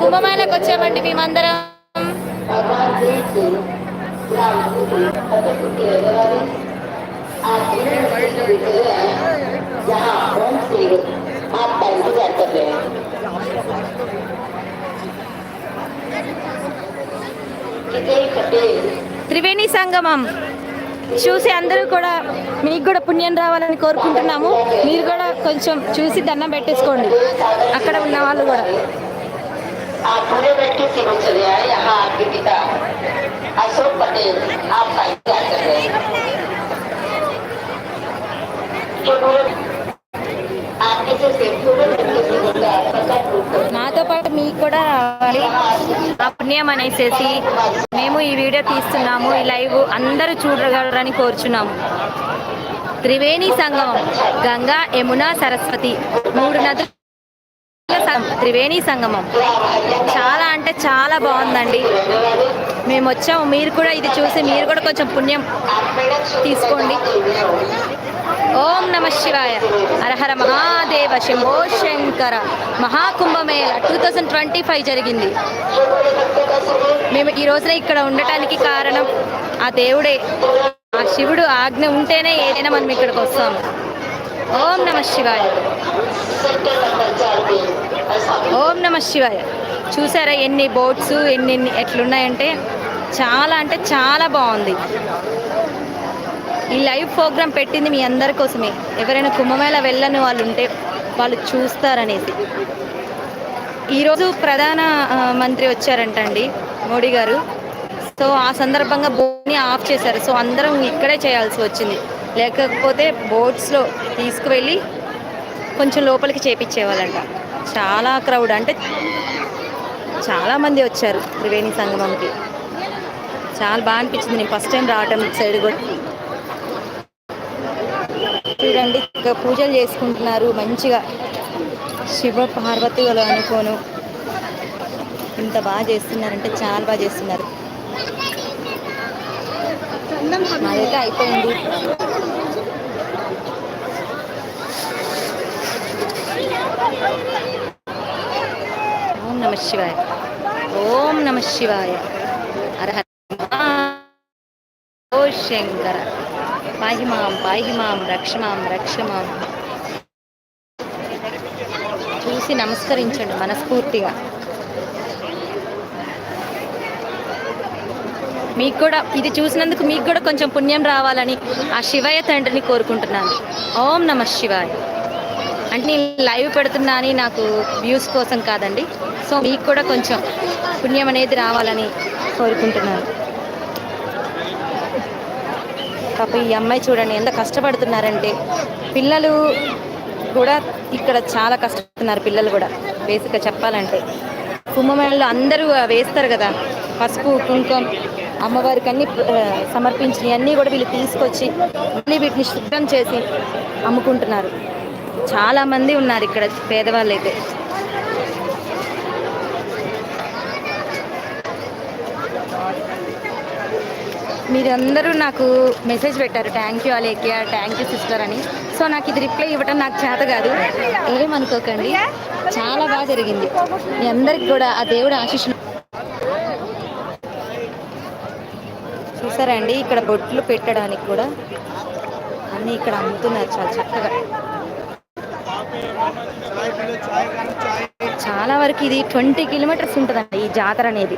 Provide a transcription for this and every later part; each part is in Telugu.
కుంభమేళకు వచ్చామండి మేమందరం. త్రివేణి సంగమం. చూసి అందరూ కూడా మీకు కూడా పుణ్యం రావాలని కోరుకుంటున్నాము. మీరు కూడా కొంచెం చూసి దండం పెట్టేసుకోండి. అక్కడ ఉన్న వాళ్ళు కూడా. आप पूरे बैठे से हो चले आए यहाँ आपके पिता अशोक पटेल आपका इंतजार कर रहे हैं जो पूरे आपके से पूरे बैठे से होगा प्रकट रूप में నాతో పాటు మీకు కూడా రావాలి ఆ పుణ్యం అనేసేసి మేము ఈ వీడియో తీస్తున్నాము ఈ లైవ్ అందరూ చూడగలరని కోరుచున్నాము త్రివేణి సంగమం గంగా యమున సరస్వతి మూడు నదుల సంగమం, త్రివేణి సంగమం. చాలా అంటే చాలా బాగుందండి. మేము వచ్చాము. మీరు కూడా ఇది చూసి మీరు కూడా కొంచెం పుణ్యం తీసుకోండి. ఓం నమ శివాయ. హరహర Mahadeva Shambho Shankara. Maha Kumbh Mela two thousand twenty five జరిగింది. మేము ఈ రోజున ఇక్కడ ఉండటానికి కారణం ఆ దేవుడే. ఆ శివుడు ఆజ్ఞ ఉంటేనే ఏదైనా మనం ఇక్కడికి వస్తాము. ఓం నమ శివాయ. ఓం నమ శివాయ. చూసారా ఎన్ని బోట్స్ ఎన్ని ఎట్లున్నాయంటే చాలా అంటే చాలా బాగుంది. ఈ లైవ్ ప్రోగ్రామ్ పెట్టింది మీ అందరి కోసమే. ఎవరైనా కుంభమేళ వెళ్ళని వాళ్ళు ఉంటే వాళ్ళు చూస్తారనేది ఈరోజు ప్రధాన మంత్రి వచ్చారంటండి మోడీ గారు. సో ఆ సందర్భంగా బోట్ని ఆఫ్ చేశారు. సో అందరం ఇక్కడే చేయాల్సి వచ్చింది. లేకపోతే బోట్స్లో తీసుకువెళ్ళి కొంచెం లోపలికి చేపించేవాళ్ళంట. చాలా క్రౌడ్ అంటే చాలా మంది వచ్చారు త్రివేణి సంగమంకి. చాలా బాగా అనిపించింది నేను ఫస్ట్ టైం రావటం సైడ్ కూడా. చూడండి ఇక పూజలు చేసుకుంటున్నారు మంచిగా. శివ పార్వతులు అనుకోను. ఇంత బాగా చేస్తున్నారంటే చాలా బాగా చేస్తున్నారు. మాదైతే అయిపోయింది. ఓం నమ శివాయ. ఓం నమ శివాయ. హర ఓ శంకర. పాహి మాం పాహి మాం రక్ష మాం రక్ష మాం. చూసి నమస్కరించండి మనస్ఫూర్తిగా. మీకు కూడా ఇది చూసినందుకు మీకు కూడా కొంచెం పుణ్యం రావాలని ఆ శివయ్య తండ్రిని కోరుకుంటున్నాను. ఓం నమ శివాయ. అంటే నేను లైవ్ పెడుతున్నా అని నాకు వ్యూస్ కోసం కాదండి. సో మీకు కూడా కొంచెం పుణ్యం అనేది రావాలని కోరుకుంటున్నాను. పాప ఈ అమ్మాయి చూడండి ఎంత కష్టపడుతున్నారంటే. పిల్లలు కూడా ఇక్కడ చాలా కష్టపడుతున్నారు పిల్లలు కూడా బేసిక్గా చెప్పాలంటే. కుంభమేళలో అందరూ వేస్తారు కదా పసుపు కుంకుమ అమ్మవారికి అన్ని సమర్పించినవి అన్నీ కూడా వీళ్ళు తీసుకొచ్చి మళ్ళీ వీటిని శుద్ధం చేసి అమ్ముకుంటున్నారు. చాలా మంది ఉన్నారు ఇక్కడ పేదవాళ్ళు అయితే మీరందరూ నాకు మెసేజ్ పెట్టారు థ్యాంక్ యూ అలేకియా థ్యాంక్ యూ సిస్టర్ అని. సో నాకు ఇది రిప్లై ఇవ్వటం నాకు చేత కాదు. ఏమనుకోకండి చాలా బాగా జరిగింది. మీ అందరికి కూడా ఆ దేవుడు ఆశీస్సులు. చూసారా అండి ఇక్కడ బొట్లు పెట్టడానికి కూడా అన్నీ ఇక్కడ అమ్ముతున్నారు చాలా చక్కగా. చాలా వరకు ఇది ట్వంటీ కిలోమీటర్స్ ఉంటుందండి ఈ జాతర అనేది.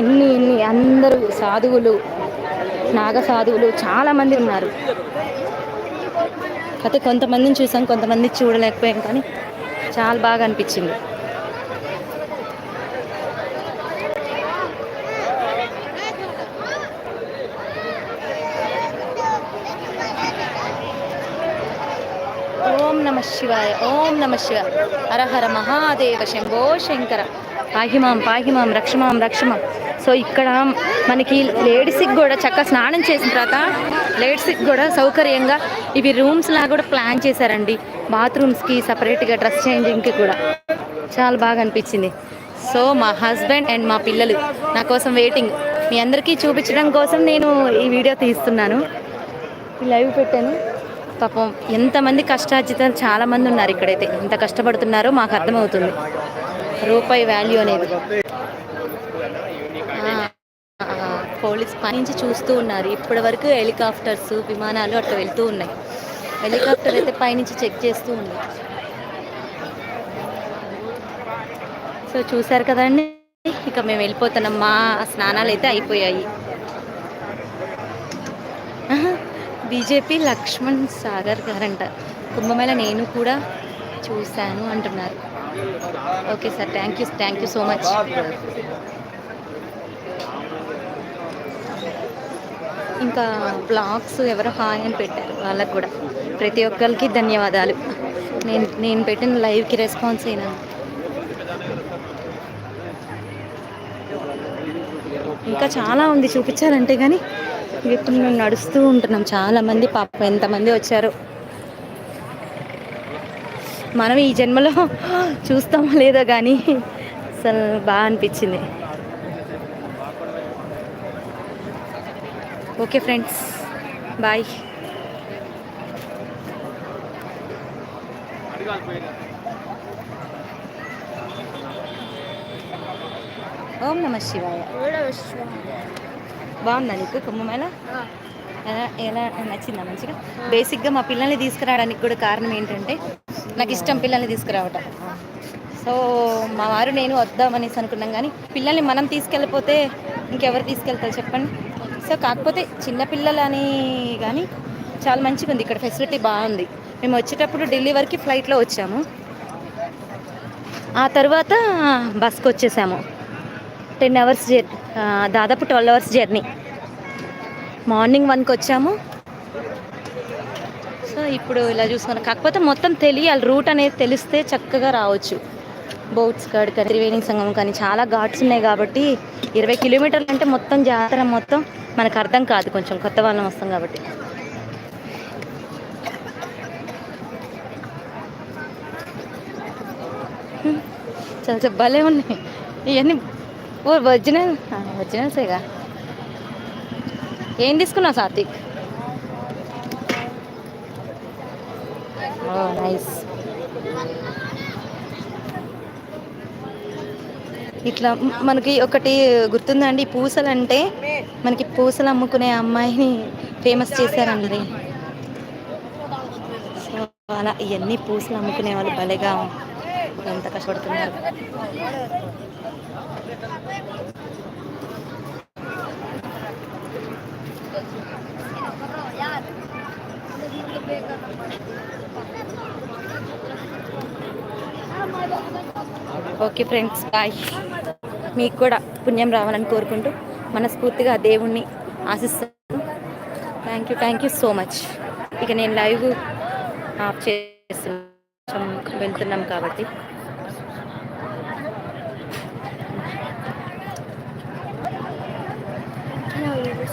ఎన్ని ఎన్ని అందరూ సాధువులు నాగ సాధువులు చాలా మంది ఉన్నారు. అయితే కొంతమందిని చూసాం కొంతమంది చూడలేకపోయాం కానీ చాలా బాగా అనిపించింది ఓం నమ శివాయ ఓం నమ శివ హరహర మహాదేవ శంభో శంకర పాహిమాం పాహిమాం రక్షమాం రక్షమాం సో ఇక్కడ మనకి లేడీస్కి కూడా చక్కగా స్నానం చేసిన తర్వాత లేడీస్కి కూడా సౌకర్యంగా ఇవి రూమ్స్ లాగా కూడా ప్లాన్ చేశారండి. బాత్రూమ్స్కి సపరేట్గా డ్రెస్ చేంజింగ్కి కూడా. చాలా బాగా అనిపించింది. సో మా హస్బెండ్ అండ్ మా పిల్లలు నా కోసం వెయిటింగ్ మీ అందరికీ చూపించడం కోసం నేను ఈ వీడియో తీస్తున్నాను. ఈ లైవ్ పెట్టాను. పాపం ఎంతమంది కష్టార్జితం చాలామంది ఉన్నారు ఇక్కడైతే. ఎంత కష్టపడుతున్నారో మాకు అర్థమవుతుంది. రూపాయి వాల్యూ అనేది. పోలీస్ పైనుంచి చూస్తూ ఉన్నారు. ఇప్పటి వరకు హెలికాప్టర్స్ విమానాలు అట్లా వెళ్తూ ఉన్నాయి. హెలికాప్టర్ అయితే పైనుంచి చెక్ చేస్తూ ఉంది. సో చూశారు కదండి? ఇక మేము వెళ్ళిపోతున్నాం. మా స్నానాలు అయితే అయిపోయాయి. బీజేపీ లక్ష్మణ్ సాగర్ గారంట. కుంభమేళ నేను కూడా చూశాను అంటున్నారు. Okay sir thank you thank you so much ఇంకా బ్లాగ్స్ ఎవరో హాయ్ అని పెట్టారు వాళ్ళకు కూడా. ప్రతి ఒక్కరికి ధన్యవాదాలు. నేను నేను పెట్టిన లైవ్కి రెస్పాన్స్ అయినా. ఇంకా చాలా ఉంది చూపించాలంటే కానీ ఇప్పుడు మేము నడుస్తూ ఉంటున్నాం. చాలా మంది పాపం ఎంతమంది వచ్చారు? మనం ఈ జన్మలో చూస్తామో లేదో కానీ అసలు బాగా అనిపించింది. Okay friends bye. ఓం నమ శివాయ. బాగుందా నీకు కుంభమేళ ఎలా ఎలా నచ్చిందా మంచిగా? బేసిక్గా మా పిల్లల్ని తీసుకురావడానికి కూడా కారణం ఏంటంటే నాకు ఇష్టం పిల్లల్ని తీసుకురావటం. సో మా వారు నేను వద్దామనేసి అనుకున్నాం కానీ పిల్లల్ని మనం తీసుకెళ్ళిపోతే ఇంకెవరు తీసుకెళ్తారు చెప్పండి? సో కాకపోతే చిన్నపిల్లలని కానీ చాలా మంచిగా ఉంది. ఇక్కడ ఫెసిలిటీ బాగుంది. మేము వచ్చేటప్పుడు ఢిల్లీ వరకు ఫ్లైట్లో వచ్చాము. ఆ తర్వాత బస్కి వచ్చేసాము. టెన్ అవర్స్ జర్నీ దాదాపు ట్వెల్వ్ అవర్స్ జర్నీ. మార్నింగ్ వన్కి వచ్చాము. సో ఇప్పుడు ఇలా చూసుకున్నాం. కాకపోతే మొత్తం తెలియాలి. రూట్ అనేది తెలిస్తే చక్కగా రావచ్చు. బోట్స్ గాడ్ కానీ త్రివేణి సంఘం కానీ చాలా ఘాట్స్ ఉన్నాయి కాబట్టి ఇరవై కిలోమీటర్లు అంటే మొత్తం జాతర మొత్తం మనకు అర్థం కాదు. కొంచెం కొత్త వాళ్ళం వస్తాం కాబట్టి. చాలా భలే ఉన్నాయి. ఇవన్నీ ఓ ఒరిజినల్. ఒరిజినల్సేగా ఏం తీసుకున్నావు సాత్విక్? ఓ నైస్. ఇట్లా మనకి ఒకటి గుర్తుందండి పూసలు అంటే మనకి పూసలు అమ్ముకునే అమ్మాయిని ఫేమస్ చేశారండి. సో అలా ఇవన్నీ పూసలు అమ్ముకునే వాళ్ళు భలేగా ఎంత కష్టపడుతున్నారు. Okay friends bye. మీకు కూడా పుణ్యం రావాలని కోరుకుంటూ మనస్ఫూర్తిగా దేవుణ్ణి ఆశిస్తాను thank you thank you so much ఇక నేను లైవ్ ఆఫ్ చేస్తున్నాం వెళ్తున్నాం కాబట్టి. know you were so